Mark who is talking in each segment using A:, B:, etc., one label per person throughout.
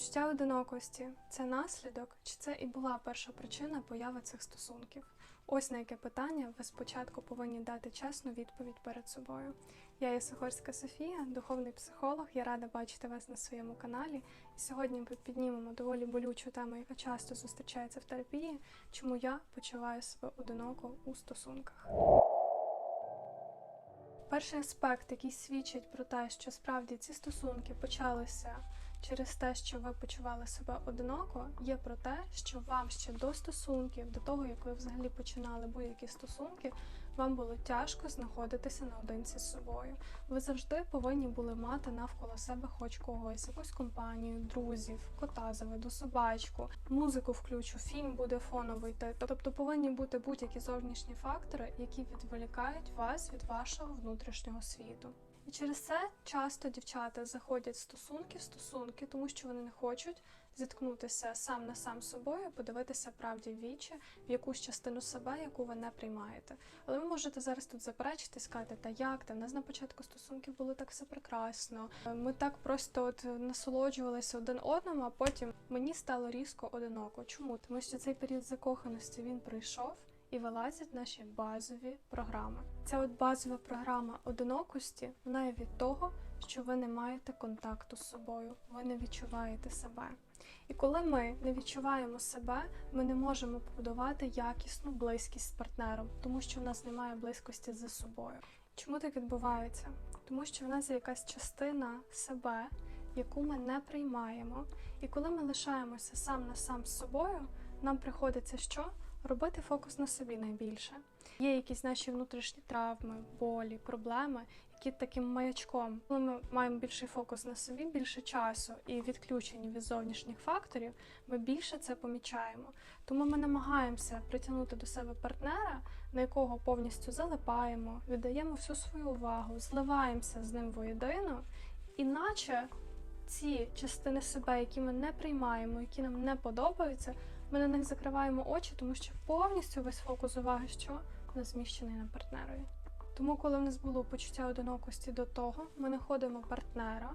A: Почуття одинокості це наслідок, чи це і була перша причина появи цих стосунків? Ось на яке питання ви спочатку повинні дати чесну відповідь перед собою. Я є Сухорська Софія, духовний психолог. Я рада бачити вас на своєму каналі. І сьогодні ми піднімемо доволі болючу тему, яка часто зустрічається в терапії, чому я почуваю себе одиноко у стосунках. Перший аспект, який свідчить про те, що справді ці стосунки почалися через те, що ви почували себе одиноко, є про те, що вам ще до стосунків, до того як ви взагалі починали будь-які стосунки, вам було тяжко знаходитися наодинці з собою. Ви завжди повинні були мати навколо себе хоч когось, якусь компанію, друзів, кота заведу, собачку, музику включу, фільм буде фоновий. Тобто повинні бути будь-які зовнішні фактори, які відволікають вас від вашого внутрішнього світу. І через це часто дівчата заходять з стосунки в стосунки, тому що вони не хочуть зіткнутися сам на сам з собою, подивитися правді в вічі, в якусь частину себе, яку ви не приймаєте. Але ви можете зараз тут заперечити сказати, та як там, в нас на початку стосунків було так все прекрасно. Ми так просто от насолоджувалися один одному, а потім мені стало різко одиноко. Чому? Тому що цей період закоханості він пройшов. І вилазять наші базові програми. Ця от базова програма одинокості вона є від того, що ви не маєте контакту з собою, ви не відчуваєте себе. І коли ми не відчуваємо себе, ми не можемо побудувати якісну близькість з партнером, тому що в нас немає близькості за собою. Чому так відбувається? Тому що в нас є якась частина себе, яку ми не приймаємо. І коли ми лишаємося сам на сам з собою, нам приходиться що? Робити фокус на собі найбільше. Є якісь наші внутрішні травми, болі, проблеми, які таким маячком, коли ми маємо більший фокус на собі, більше часу і відключені від зовнішніх факторів, ми більше це помічаємо. Тому ми намагаємося притягнути до себе партнера, на якого повністю залипаємо, віддаємо всю свою увагу, зливаємося з ним воєдино, іначе ці частини себе, які ми не приймаємо, які нам не подобаються, ми на них закриваємо очі, тому що повністю весь фокус уваги, що зміщений на партнерові. Тому, коли в нас було почуття одинокості до того, ми знаходимо партнера,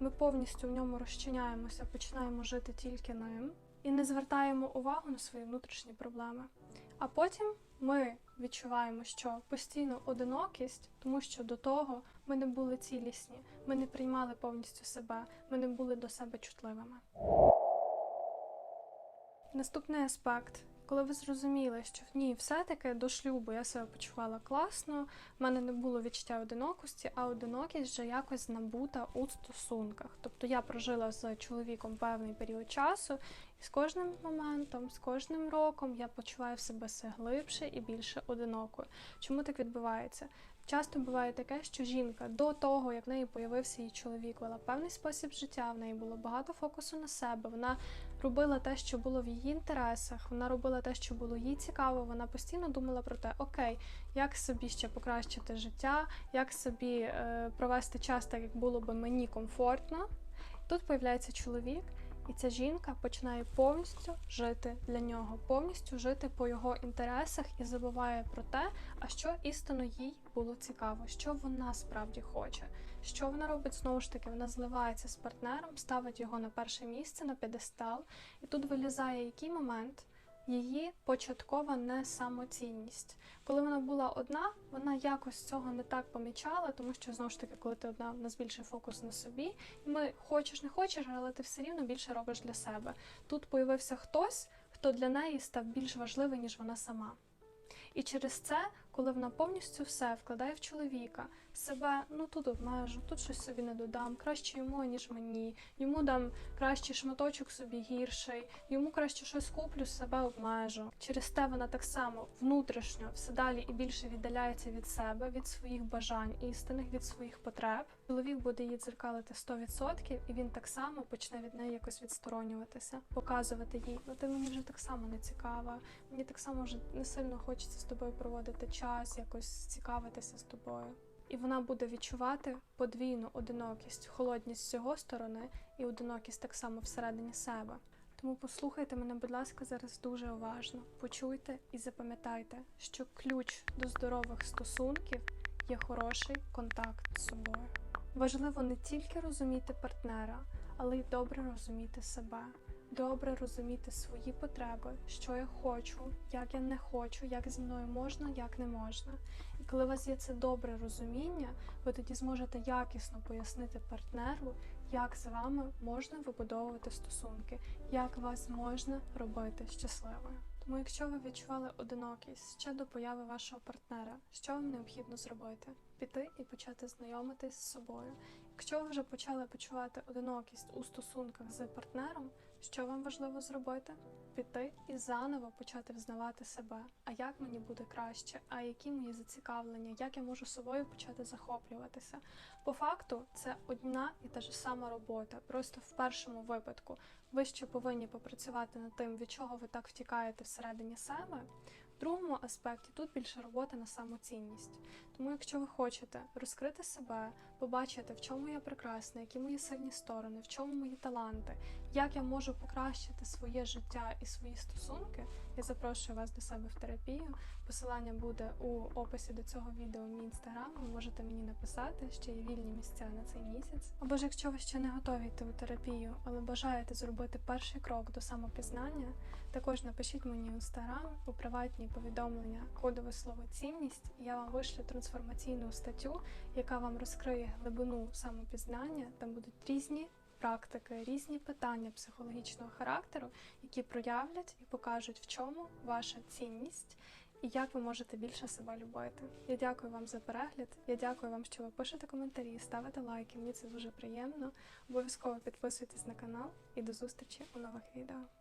A: ми повністю в ньому розчиняємося, починаємо жити тільки ним і не звертаємо увагу на свої внутрішні проблеми. А потім ми відчуваємо, що постійно одинокість, тому що до того ми не були цілісні, ми не приймали повністю себе, ми не були до себе чутливими. Наступний аспект. Коли ви зрозуміли, що ні, все-таки до шлюбу я себе почувала класно, в мене не було відчуття одинокості, а одинокість вже якось набута у стосунках. Тобто я прожила з чоловіком певний період часу, і з кожним моментом, з кожним роком я почуваю себе все глибше і більше одинокою. Чому так відбувається? Часто буває таке, що жінка до того, як в неї появився її чоловік, вела певний спосіб життя, в неї було багато фокусу на себе. Вона робила те, що було в її інтересах, вона робила те, що було їй цікаво. Вона постійно думала про те, окей, як собі ще покращити життя, як собі е, провести час так, як було би мені комфортно. Тут появляється чоловік. І ця жінка починає повністю жити для нього, повністю жити по його інтересах і забуває про те, а що істинно їй було цікаво, що вона справді хоче. Що вона робить знову ж таки? Вона зливається з партнером, ставить його на перше місце, на п'єдестал, і тут вилізає який момент. Її початкова несамоцінність. Коли вона була одна, вона якось цього не так помічала, тому що знову ж таки, коли ти одна, в нас більше фокус на собі, і ми хочеш не хочеш, але ти все рівно більше робиш для себе. Тут появився хтось, хто для неї став більш важливий, ніж вона сама. І через це, коли вона повністю все вкладає в чоловіка, себе, ну тут обмежу, тут щось собі не додам, краще йому, ніж мені, йому дам кращий шматочок собі гірший, йому краще щось куплю, себе обмежу. Через те вона так само внутрішньо все далі і більше віддаляється від себе, від своїх бажань істинних, від своїх потреб. Чоловік буде її дзеркалити 100%, і він так само почне від неї якось відсторонюватися, показувати їй, ну ти мені вже так само не цікава, мені так само вже не сильно хочеться з тобою проводити час, якось цікавитися з тобою. І вона буде відчувати подвійну одинокість, холодність з його сторони і одинокість так само всередині себе. Тому послухайте мене, будь ласка, зараз дуже уважно. Почуйте і запам'ятайте, що ключ до здорових стосунків є хороший контакт з собою. Важливо не тільки розуміти партнера, але й добре розуміти себе, добре розуміти свої потреби, що я хочу, як я не хочу, як зі мною можна, як не можна. І коли у вас є це добре розуміння, ви тоді зможете якісно пояснити партнеру, як з вами можна вибудовувати стосунки, як вас можна робити щасливою. Тому, якщо ви відчували одинокість ще до появи вашого партнера, що вам необхідно зробити? Піти і почати знайомитись з собою. Якщо ви вже почали почувати одинокість у стосунках з партнером, що вам важливо зробити? Піти і заново почати взнавати себе. А як мені буде краще? А які мої зацікавлення? Як я можу собою почати захоплюватися? По факту, це одна і та ж сама робота. Просто в першому випадку ви ще повинні попрацювати над тим, від чого ви так втікаєте всередині себе. Другому аспекті тут більше робота на самоцінність. Тому, якщо ви хочете розкрити себе, побачити, в чому я прекрасна, які мої сильні сторони, в чому мої таланти, як я можу покращити своє життя і свої стосунки, я запрошую вас до себе в терапію. Посилання буде у описі до цього відео мій інстаграм. Ви можете мені написати, ще є вільні місця на цей місяць. Або ж якщо ви ще не готові йти у терапію, але бажаєте зробити перший крок до самопізнання, також напишіть мені в інстаграм у приватні повідомлення кодове слово цінність. Я вам вишлю трансформаційну статтю, яка вам розкриє глибину самопізнання. Там будуть різні практики, різні питання психологічного характеру, які проявлять і покажуть, в чому ваша цінність. І як ви можете більше себе любити. Я дякую вам за перегляд. Я дякую вам, що ви пишете коментарі, ставите лайки. Мені це дуже приємно. Обов'язково підписуйтесь на канал і до зустрічі у нових відео.